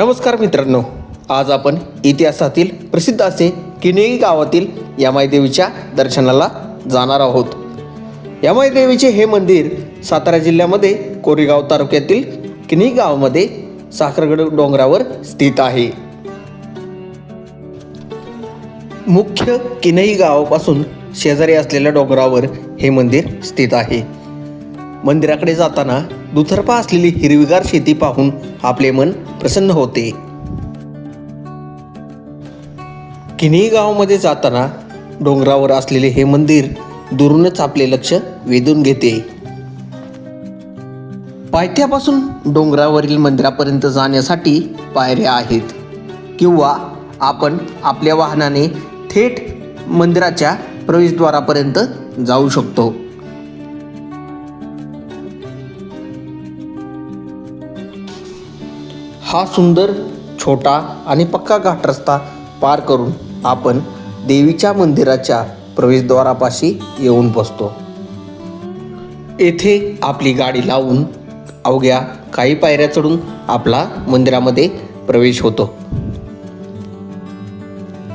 नमस्कार मित्रांनो आज आपण इतिहासातील प्रसिद्ध असे किनेई गावातील यमाई देवीच्या दर्शनाला जाणार आहोत. यमाई देवीचे हे मंदिर सातारा जिल्ह्यामध्ये कोरेगाव तालुक्यातील किनई गावामध्ये साखरगड डोंगरावर स्थित आहे. मुख्य किनई गावापासून शेजारी असलेल्या डोंगरावर हे मंदिर स्थित आहे. मंदिराकडे जाताना दुतर्फा असलेली हिरवीगार शेती पाहून आपले मन प्रसन्न होते. किनी गावामध्ये जाताना डोंगरावर असलेले हे मंदिर दुरूनच आपले लक्ष वेधून घेते. पायथ्यापासून डोंगरावरील मंदिरापर्यंत जाण्यासाठी पायऱ्या आहेत. किंवा आपण आपल्या वाहनाने थेट मंदिराच्या प्रवेशद्वारापर्यंत जाऊ शकतो. हा सुंदर छोटा आणि पक्का घाट रस्ता पार करून आपण देवीच्या मंदिराच्या प्रवेशद्वारापाशी येऊन बसतो. येथे आपली गाडी लावून अवघ्या काही पायऱ्या चढून आपला मंदिरामध्ये प्रवेश होतो.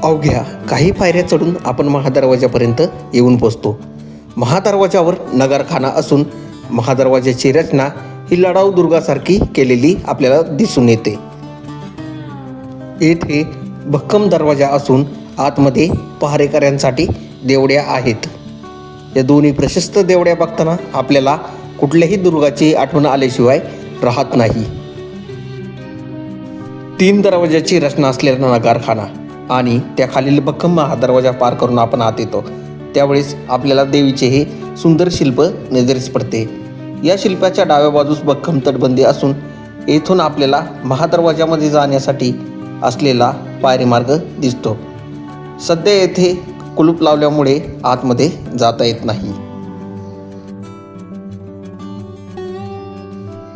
अवघ्या काही पायऱ्या चढून आपण महादरवाजापर्यंत येऊन पोचतो महादरवाजावर नगरखाना असून महादरवाजाची रचना ही लढाऊ दुर्गासारखी केलेली आपल्याला दिसून येते. येथे भक्कम दरवाजा असून आतमध्ये पहारेकऱ्यांसाठी देवड्या आहेत. या दोन्ही प्रशस्त देवड्या बघताना आपल्याला कुठल्याही दुर्गाची आठवण आल्याशिवाय राहत नाही. तीन दरवाजाची रचना असलेला नगारखाना आणि त्या खालील भक्कम महादरवाजा पार करून आपण आत येतो. त्यावेळेस आपल्याला देवीचे हे सुंदर शिल्प नजरेस पडते. या शिल्पाच्या डाव्या बाजूस भक्कम तटबंदी असून येथून आपल्याला महादरवाजामध्ये जाण्यासाठी असलेला पायरी मार्ग दिसतो. सध्या येथे कुलूप लावल्यामुळे आतमध्ये जाता येत नाही.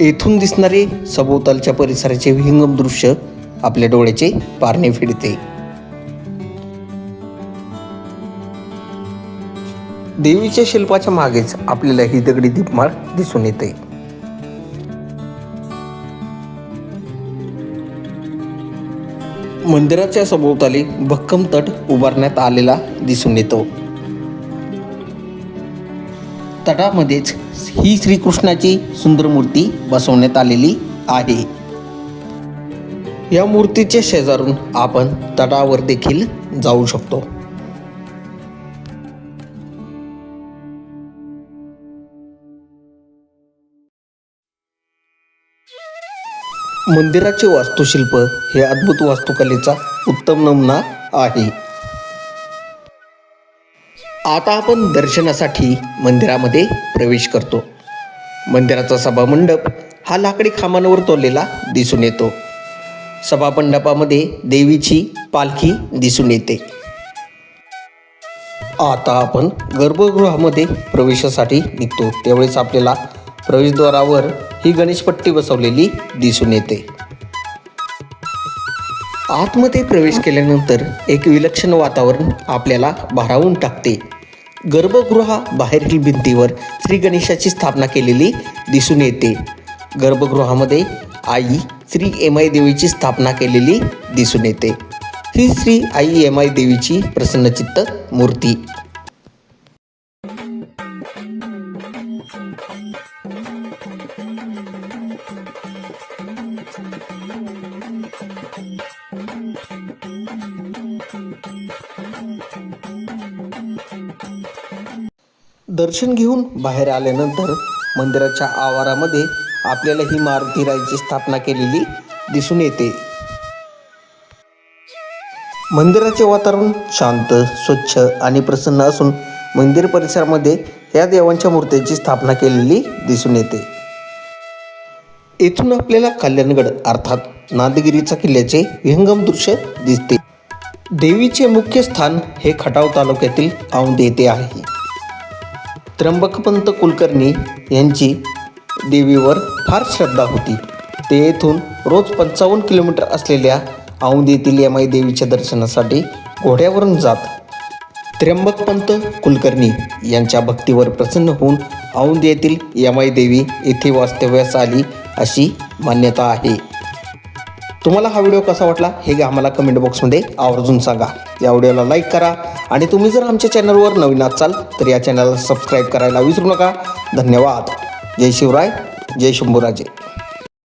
येथून दिसणारे सभोवतालच्या परिसराचे विहंगम दृश्य आपल्या डोळ्याचे पारणे फिडते. देवीच्या शिल्पाच्या मागेच आपल्याला ही दगडी दीपमाळ दिसून येते. मंदिराच्या सभोवताली भक्कम तट उभारण्यात आलेला दिसून येतो. तटामध्येच ही श्रीकृष्णाची सुंदर मूर्ती बसवण्यात आलेली आहे. या मूर्तीच्या शेजारून आपण तटावर देखील जाऊ शकतो. मंदिराचे वास्तुशिल्प हे अद्भुत वास्तुकलेचा उत्तम नमुना आहे. आता आपण दर्शनासाठी मंदिरामध्ये प्रवेश करतो. मंदिराचा सभामंडप हा लाकडी खांबांवर तोडलेला दिसून येतो. सभामंडपामध्ये देवीची पालखी दिसून येते. आता आपण गर्भगृहामध्ये प्रवेशासाठी निघतो. त्यावेळेस आपल्याला प्रवेशद्वारावर ही गणेशपट्टी बसवलेली दिसून येते. आतमध्ये प्रवेश केल्यानंतर एक विलक्षण वातावरण आपल्याला भारावून टाकते. गर्भगृहा बाहेरील भिंतीवर श्री गणेशाची स्थापना केलेली दिसून येते. गर्भगृहामध्ये आई श्री एमाई देवीची स्थापना केलेली दिसून येते. ही श्री आई एमाई देवीची प्रसन्नचित्त मूर्ती. दर्शन घेऊन बाहेर आल्यानंतर मंदिराच्या आवारामध्ये आपल्याला ही मारुती राईची स्थापना केलेली दिसून येते. मंदिराचे वातावरण शांत स्वच्छ आणि प्रसन्न असून मंदिर परिसरामध्ये या देवांच्या मूर्त्यांची स्थापना केलेली दिसून येते. येथून आपल्याला कल्याणगड अर्थात नांदगिरीचा किल्ल्याचे विहंगम दृश्य दिसते. देवीचे मुख्य स्थान हे खटाव तालुक्यातील औंध येथे आहे. त्र्यंबकपंत कुलकर्णी यांची देवीवर फार श्रद्धा होती. ते येथून रोज पंचावन्न किलोमीटर असलेल्या औंध येथील यमाई देवीच्या दर्शनासाठी घोड्यावरून जात. त्र्यंबकपंत कुलकर्णी यांच्या भक्तीवर प्रसन्न होऊन औंध येथील यमाई देवी येथे वास्तव्यास आली अशी मान्यता आहे. तुम्हाला हा व्हिडिओ कसा वाटला हे आम्हाला कमेंट बॉक्समध्ये आवर्जून सांगा. या व्हिडिओला लाईक करा आणि तुम्ही जर आमच्या चॅनलवर नवीन असाल तर या चॅनलला सबस्क्राईब करायला विसरू नका. धन्यवाद. जय शिवराय जय शंभूराजे.